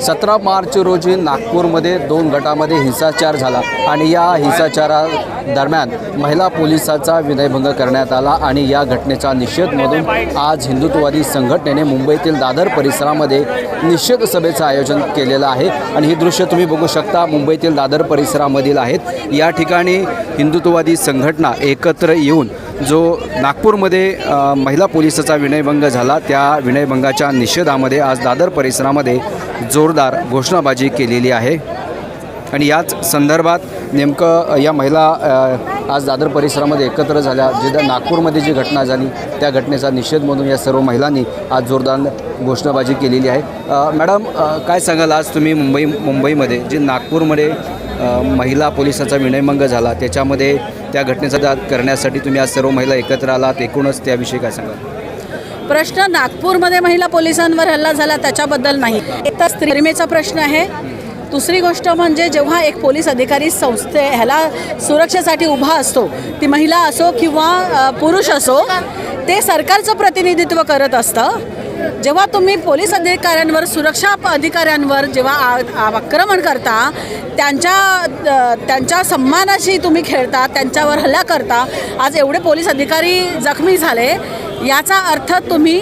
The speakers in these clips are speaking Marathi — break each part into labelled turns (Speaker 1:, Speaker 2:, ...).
Speaker 1: सतरा मार्च रोजी नागपूरमध्ये दोन गटामध्ये हिंसाचार झाला आणि या हिंसाचारा दरम्यान महिला पोलिसाचा विनयभंग करण्यात आला आणि या घटनेचा निषेध म्हणून आज हिंदुत्ववादी संघटनेने मुंबईतील दादर परिसरामध्ये निषेध सभेचं आयोजन केलेलं आहे. आणि ही दृश्य तुम्ही बघू शकता मुंबईतील दादर परिसरामधील आहेत. या ठिकाणी हिंदुत्ववादी संघटना एकत्र येऊन जो नागपूरमध्ये महिला पोलिसाचा विनयभंग झाला त्या विनयभंगाच्या निषेधामध्ये आज दादर परिसरामध्ये जो जोरदार घोषणाबाजी केलेली आहे. आणि याच संदर्भात नेमकं या महिला आज दादर परिसरामध्ये एकत्र झाल्या. जे नागपूरमध्ये जी घटना झाली त्या घटनेचा निषेध म्हणून या सर्व महिलांनी आज जोरदार घोषणाबाजी केलेली आहे. मॅडम काय सांगाल? आज तुम्ही मुंबई मुंबईमध्ये जे नागपूरमध्ये महिला पोलिसाचा विनयभंग झाला त्याच्यामध्ये त्या घटनेचा दाद करण्यासाठी तुम्ही आज सर्व महिला एकत्र आलात. एकूणच त्याविषयी काय सांगाल?
Speaker 2: प्रश्न नागपूरमध्ये महिला पोलिसांवर हल्ला झाला त्याच्याबद्दल नाही. एक तर स्त्रीमेचा प्रश्न आहे. दुसरी गोष्ट म्हणजे जेव्हा एक पोलीस अधिकारी संस्थे ह्याला सुरक्षेसाठी उभा असतो ती महिला असो किंवा पुरुष असो ते सरकारचं प्रतिनिधित्व करत असतं. जेव्हा तुम्ही पोलीस अधिकाऱ्यांवर सुरक्षा अधिकाऱ्यांवर जेव्हा आ- आक्रमण करता त्यांच्या त्यांच्या सन्मानाशी तुम्ही खेळता त्यांच्यावर हल्ला करता आज एवढे पोलीस अधिकारी जखमी झाले याचा अर्थ तुम्ही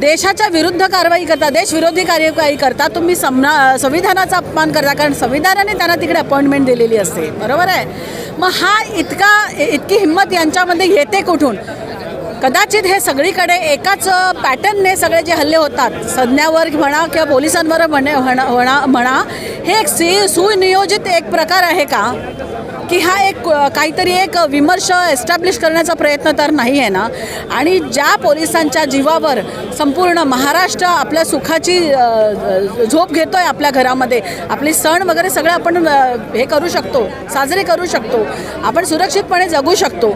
Speaker 2: देशाच्या विरुद्ध कारवाई करता देशविरोधी कार्यवाही करता तुम्ही समना संविधानाचा अपमान करता कारण संविधानाने त्यांना तिकडे अपॉइंटमेंट दिलेली असते. बरोबर आहे? मग हा इतका इतकी हिंमत यांच्यामध्ये येते कुठून? कदाचित हे सगळीकडे एकाच पॅटर्नने सगळे जे हल्ले होतात संज्ञावर म्हणा किंवा पोलिसांवर म्हणे म्हणा म्हणा- म्हणा हे एक सी सुनियोजित एक प्रकार आहे का? की हा एक काहीतरी एक विमर्श एस्टॅब्लिश करण्याचा प्रयत्न तर नाही आहे ना. आणि ज्या पोलिसांच्या जीवावर संपूर्ण महाराष्ट्र आपल्या सुखाची झोप घेतो आहे आपल्या घरामध्ये आपले सण वगैरे सगळे आपण हे करू शकतो साजरे करू शकतो आपण सुरक्षितपणे जगू शकतो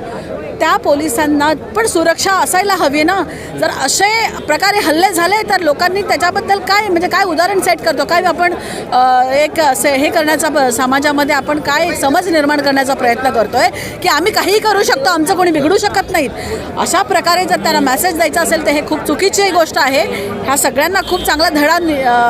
Speaker 2: त्या पोलिसांना पण सुरक्षा असायला हवी ना. जर असे प्रकारे हल्ले झाले तर लोकांनी त्याच्याबद्दल काय म्हणजे काय उदाहरण सेट करतो? काय आपण एक असे हे करण्याचा समाजामध्ये आपण काय समज निर्माण करण्याचा प्रयत्न करतो आहे की आम्ही काहीही करू शकतो आमचं कोणी बिघडू शकत नाहीत. अशा प्रकारे जर त्यांना मेसेज द्यायचा असेल तर हे खूप चुकीची गोष्ट आहे. ह्या सगळ्यांना खूप चांगला धडा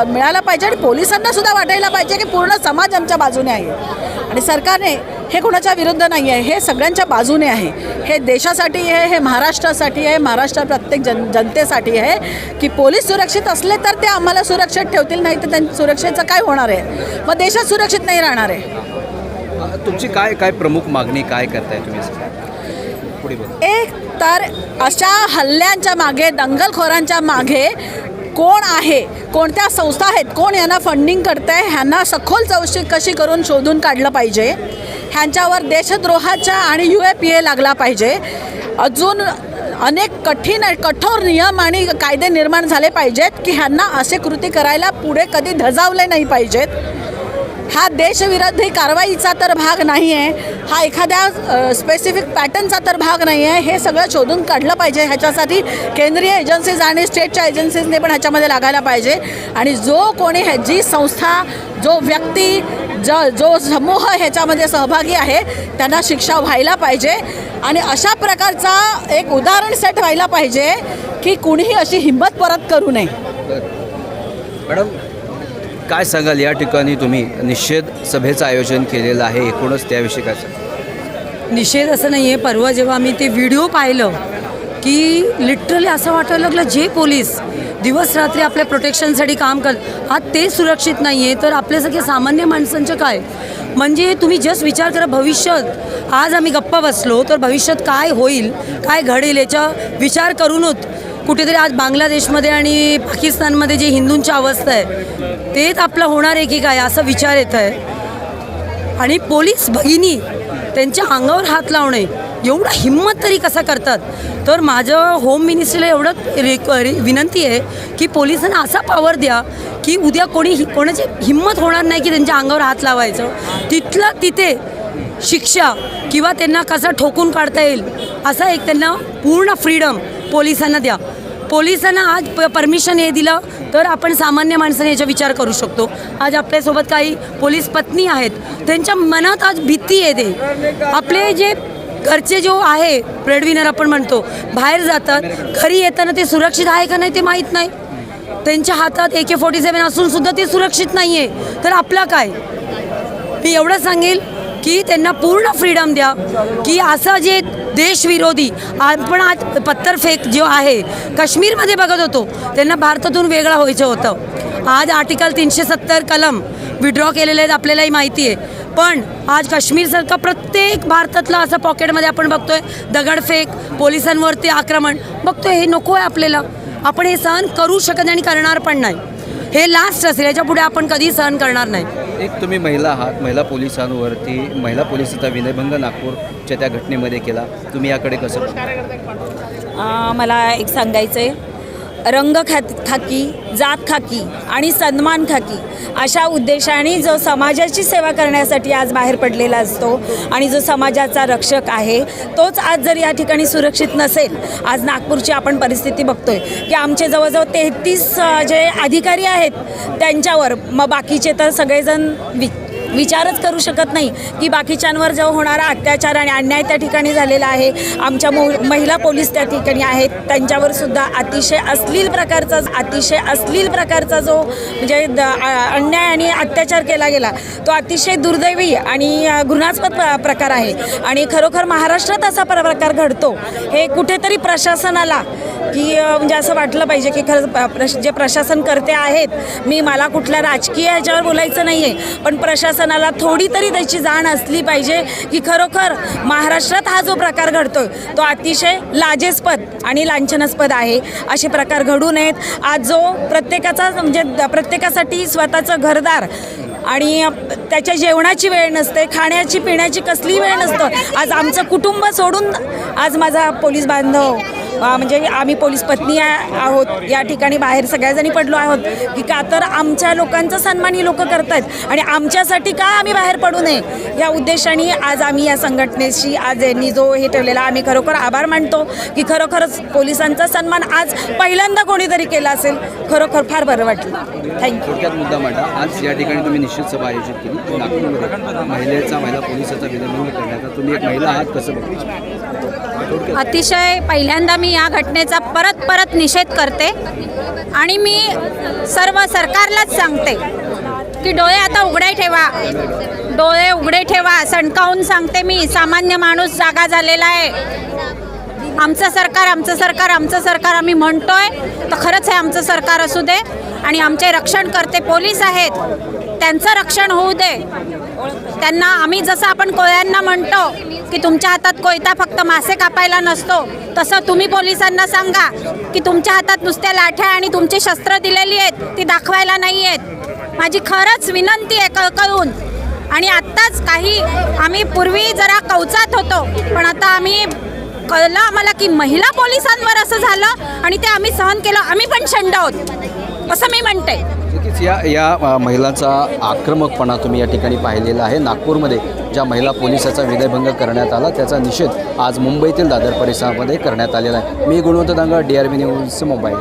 Speaker 2: मिळाला पाहिजे आणि पोलिसांना सुद्धा वाटायला पाहिजे की पूर्ण समाज आमच्या बाजूने आहे. आणि सरकारने हे कोणाच्या विरुद्ध नाही आहे हे सगळ्यांच्या बाजूने आहे. हे देशासाठी आहे हे महाराष्ट्रासाठी आहे महाराष्ट्र प्रत्येक जन जनतेसाठी आहे की पोलीस सुरक्षित असले तर ते आम्हाला सुरक्षित ठेवतील नाही तर त्यांच्या सुरक्षेचं काय होणार आहे? मग देशात सुरक्षित नाही राहणार आहे.
Speaker 1: तुमची काय काय प्रमुख मागणी काय करताय तुम्ही?
Speaker 2: एक तर अशा हल्ल्यांच्या मागे दंगलखोरांच्या मागे कोण आहे? कोणत्या संस्था आहेत? कोण यांना फंडिंग करत आहे ह्यांना सखोल चौकशी कशी करून शोधून काढलं पाहिजे? ह्यांच्यावर देशद्रोहाच्या आणि यू ए पी ए लागला पाहिजे. अजून अनेक कठीण कठोर नियम आणि कायदे निर्माण झाले पाहिजेत की ह्यांना असे कृती करायला पुढे कधी धजावले नाही पाहिजेत. हा देशविरोधी कारवाईचा तर भाग नाही आहे हा एखाद्या स्पेसिफिक पॅटर्नचा तर भाग नाही आहे हे सगळं शोधून काढलं पाहिजे. ह्याच्यासाठी केंद्रीय एजन्सीज आणि स्टेटच्या एजन्सीजने पण ह्याच्यामध्ये लागायला पाहिजे. आणि जो कोणी ह्या जी संस्था जो व्यक्ती ज जो समूह ह्याच्यामध्ये सहभागी आहे त्यांना शिक्षा व्हायला पाहिजे. आणि अशा प्रकारचा एक उदाहरण सेट व्हायला पाहिजे की कुणीही अशी हिंमत परत करू नये.
Speaker 1: मॅडम काय सांगाल या ठिकाणी तुम्ही? निषेध सभेचं आयोजन केलेलं आहे एकूणच त्याविषयी काय सांगाल?
Speaker 3: निषेध असं नाही आहे परवा जेव्हा आम्ही ते व्हिडिओ पाहिलं की लिटरली असं वाटायला लागलं जे पोलीस दिवस रात्री आपल्या प्रोटेक्शनसाठी काम कर हा ते सुरक्षित नाही आहे तर आपल्यासारख्या सामान्य माणसांचं काय? म्हणजे तुम्ही जस्ट विचार करा भविष्यात आज आम्ही गप्पा बसलो तर भविष्यात काय होईल काय घडेल याचा विचार करूनच कुठेतरी आज बांगलादेशमध्ये आणि पाकिस्तानमध्ये जे हिंदूंची अवस्था आहे तेच आपलं होणार आहे की काय असा विचार येत आहे. आणि पोलीस भगिनी त्यांच्या अंगावर हात लावणे एवढं हिंमत तरी कसा करतात? तर माझं होम मिनिस्ट्रीला एवढं रिक विनंती आहे की पोलिसांना असा पावर द्या की उद्या कोणी हि- कोणाची हिंमत होणार नाही की त्यांच्या अंगावर हात लावायचं. तिथलं तिथे शिक्षा किंवा त्यांना कसा ठोकून काढता येईल असा एक त्यांना पूर्ण फ्रीडम पोलिसांना द्या. पोलिसांना आज प परमिशन हे दिलं तर आपण सामान्य माणसाने याचा विचार करू शकतो. आज आपल्यासोबत काही पोलीस पत्नी आहेत त्यांच्या मनात आज भीती येते. आपले जे घरचे जो आहे ब्रेडविनर आपण म्हणतो बाहेर जातात घरी येताना ते सुरक्षित आहे का नाही ते माहीत नाही. त्यांच्या हातात ए के फोर्टी सेवन असून सुद्धा ते सुरक्षित नाही आहे तर आपलं काय? मी एवढं सांगेल की त्यांना पूर्ण फ्रीडम द्या की असं जे देशविरोधी आपण आज पत्तरफेक जो आहे काश्मीरमध्ये बघत होतो. त्यांना भारतातून वेगळं व्हायचं होतं. आज आर्टिकल तीनशे सत्तर कलम विड्रॉ केलेले आहेत आपल्यालाही माहिती आहे. पण आज काश्मीरसारखं प्रत्येक भारतातला असं पॉकेटमध्ये आपण बघतोय दगडफेक पोलिसांवरती आक्रमण. बघतोय हे नको आहे आपल्याला. आपण हे सहन करू शकत नाही आणि करणार पण नाही. हे लास्ट असेल याच्यापुढे आपण कधी सहन करणार नाही.
Speaker 1: एक तुम्ही महिला आहात महिला पोलिसांवरती महिला पोलिसाचा विनयभंग नागपूरच्या त्या घटनेमध्ये केला. तुम्ही याकडे कसं
Speaker 4: मला एक सांगायचं आहे रंग खा खाकी जात खाकी आणि सन्मान खाकी अशा उद्देशाने जो समाजाची सेवा करण्यासाठी आज बाहेर पडलेला असतो आणि जो समाजाचा रक्षक आहे तोच आज जर या ठिकाणी सुरक्षित नसेल आज नागपूरची आपण परिस्थिती बघतोय की आमचे जवळजवळ तेहतीस जे अधिकारी आहेत त्यांच्यावर मग बाकीचे तर सगळेजण वि विचारच करू शकत नाही की बाकीच्यांवर जो होणारा अत्याचार आणि अन्याय त्या ठिकाणी झालेला आहे आमच्या मो महिला पोलीस त्या ठिकाणी आहेत त्यांच्यावर सुद्धा अतिशय अश्लील प्रकारचा अतिशय अश्लील प्रकारचा जो म्हणजे द- अन्याय आणि अत्याचार केला गेला तो अतिशय दुर्दैवी आणि घृणास्पद प्रकार आहे. आणि खरोखर महाराष्ट्रात असा प्र- प्रकार घडतो हे कुठेतरी प्रशासनाला की म्हणजे असं वाटलं पाहिजे की खरंच प्रश जे प्रशासन करते आहेत मी मला कुठल्या राजकीय ह्याच्यावर बोलायचं नाही आहे पण प्रशासन प्रशासनाला थोडी तरी त्याची जाण असली पाहिजे की खरोखर महाराष्ट्रात हा जो प्रकार घडतोय तो अतिशय लाजेस्पद आणि लांछनास्पद आहे. असे प्रकार घडू नयेत. आज जो प्रत्येकाचा म्हणजे द- प्रत्येकासाठी स्वतःचं घरदार आणि त्याच्या जेवणाची वेळ नसते खाण्याची पिण्याची कसली वेळ नसतं आज आमचं कुटुंब सोडून आज माझा पोलीस बांधव म्हणजे आम्ही पोलीस पत्नी आहोत. या ठिकाणी बाहेर सगळ्याजणी पडलो आहोत. की का तर आमच्या लोकांचा सन्मान ही लोक आहेत आणि आमच्यासाठी का आम्ही बाहेर पडू नये? या उद्देशाने आज आम्ही या संघटनेशी आज यांनी जो हे ठेवलेला आम्ही खरोखर आभार मानतो की खरोखरच पोलिसांचा सन्मान आज पहिल्यांदा कोणीतरी केला असेल खरोखर फार बरं वाटलं. थँक्यू
Speaker 1: थोडक्यात मुद्दा मांडा. आज या ठिकाणी तुम्ही निश्चित सभा आयोजित केली. नागपूरमध्ये महिलेचा महिला पोलिसाचा विनयभंग करण्याचा तुम्ही एक महिला आहात कसं बघू
Speaker 5: अतिशय पहिल्यांदा मी या घटनेचा परत परत निषेध करते आणि मी सर्व सरकारलाच सांगते की डोळे आता उघडे ठेवा. डोळे उघडे ठेवा सणकावून सांगते मी. सामान्य माणूस जागा झालेला आहे. आमचं सरकार आमचं सरकार आमचं सरकार आम्ही म्हणतोय. तर खरंच हे आमचं सरकार असू दे आणि आमचे रक्षण करते पोलीस आहेत. त्यांचं रक्षण होऊ दे. त्यांना आम्ही जसं आपण कोळ्यांना म्हणतो की तुमच्या हातात कोयता फक्त मासे कापायला नसतो तसं तुम्ही पोलिसांना सांगा की तुमच्या हातात नुसत्या लाठ्या आणि तुमची शस्त्र दिलेली आहेत ती दाखवायला नाही आहेत. माझी खरंच विनंती आहे कळकळून. आणि आत्ताच काही आम्ही पूर्वी जरा कवचात होतो पण आता आम्ही कळलं आम्हाला की महिला पोलिसांवर असं झालं आणि ते आम्ही सहन केलं. आम्ही पण शंड आहोत असं मी म्हणते.
Speaker 1: नक्कीच या या महिलांचा आक्रमकपणा तुम्ही या ठिकाणी पाहिलेला आहे. नागपूरमध्ये ज्या महिला पोलिसाचा विनयभंग करण्यात आला त्याचा निषेध आज मुंबईतील दादर परिसरामध्ये करण्यात आलेला आहे. मी Gunwant Danga D R B news Mumbai.